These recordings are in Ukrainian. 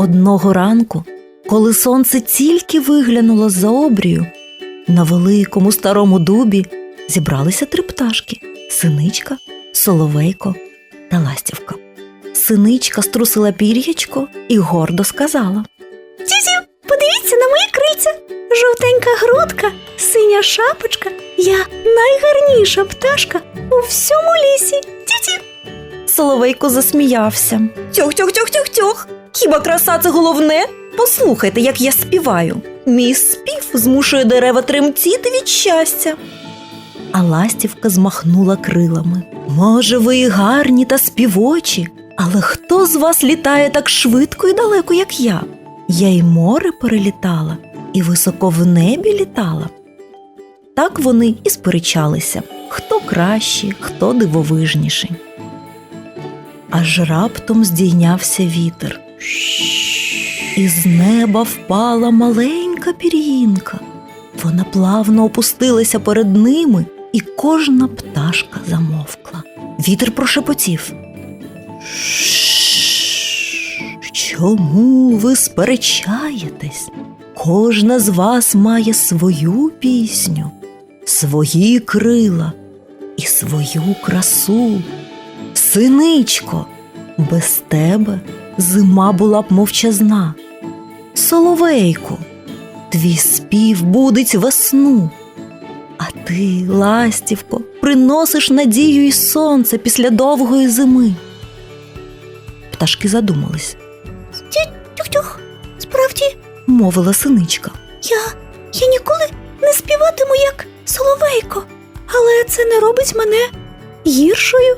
Одного ранку, коли сонце тільки виглянуло за обрію, на великому старому дубі зібралися три пташки синичка, соловейко та ластівка. Синичка струсила пір'ячко і гордо сказала: Тю-тю, подивіться на мої крильця. Жовтенька грудка, синя шапочка. Я найгарніша пташка у всьому лісі. Тю-тю. Соловейко засміявся. Тьох, Хіба краса це головне? Послухайте, як я співаю. Мій спів змушує дерева тремтіти від щастя. А ластівка змахнула крилами. Може, ви і гарні та співочі, але хто з вас літає так швидко і далеко, як я? Я й море перелітала, і високо в небі літала. Так вони і сперечалися, хто кращий, хто дивовижніший. Аж раптом здійнявся вітер. І з неба впала маленька пір'їнка. Вона плавно опустилася перед ними, і кожна пташка замовкла. Вітер прошепотів. Чому ви сперечаєтесь? Кожна з вас має свою пісню, свої крила і свою красу. Синичко, без тебе зима була б мовчазна. Соловейку, твій спів будить весну. А ти, ластівко, приносиш надію й сонце після довгої зими. Пташки задумались, Тюх-тюх. Справді, мовила синичка. я, я ніколи не співатиму як соловейко, але це не робить мене гіршою.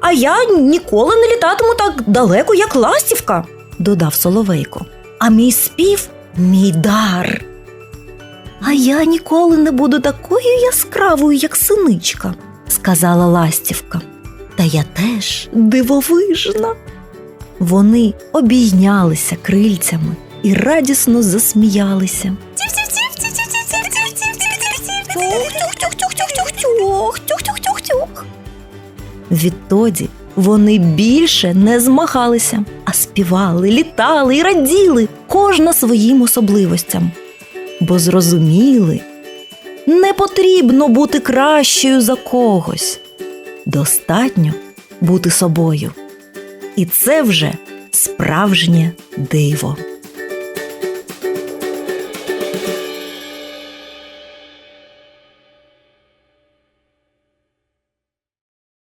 А я ніколи не літатиму так далеко, як ластівка, додав Соловейко. А мій спів мій дар. А я ніколи не буду такою яскравою, як синичка, сказала ластівка. Та я теж дивовижна. Вони обійнялися крильцями і радісно засміялися. Відтоді вони більше не змагалися, а співали, літали і раділи кожна своїм особливостям. Бо зрозуміли, не потрібно бути кращою за когось. Достатньо бути собою. І це вже справжнє диво.